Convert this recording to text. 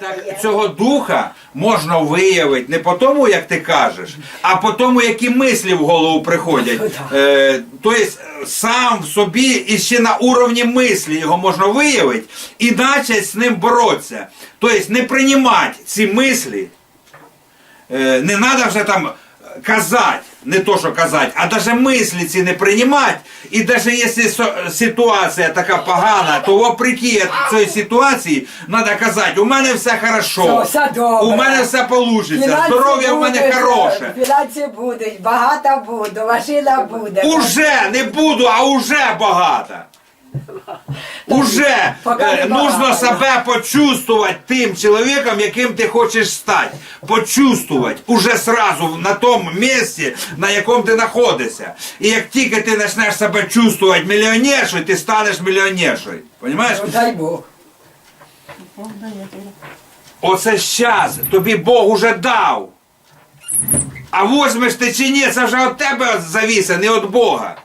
Так цього духа можна виявити не по тому, як ти кажеш, а по тому, які мислі в голову приходять. Е, тобто сам в собі і ще на уровні мислі його можна виявити і почати з ним боротися. Тобто не приймати ці мислі, е, не треба вже там казати, не то, що казати, а навіть мислі ці не приймати. І навіть якщо ситуація така погана, то вопреки цієї ситуації треба казати, у мене все хорошо, Все, добре. у мене все вийде, здоров'я в мене хороше. Фінанси будуть, багато буду, машина буде. Уже не буду, а уже багато. Уже е, нужно себе почувствувати тим чоловіком, яким ти хочеш стати. Почувствувати уже сразу на тому місці, на якому ти знаходишся. І як тільки ти почнеш себе чувствувати мільйонершою, ти станеш мільйонершою. Понимаєш? Ну, дай Бог. Оце щас тобі Бог уже дав. А возьмеш ти чи ні, це вже від тебе завісе, не від Бога.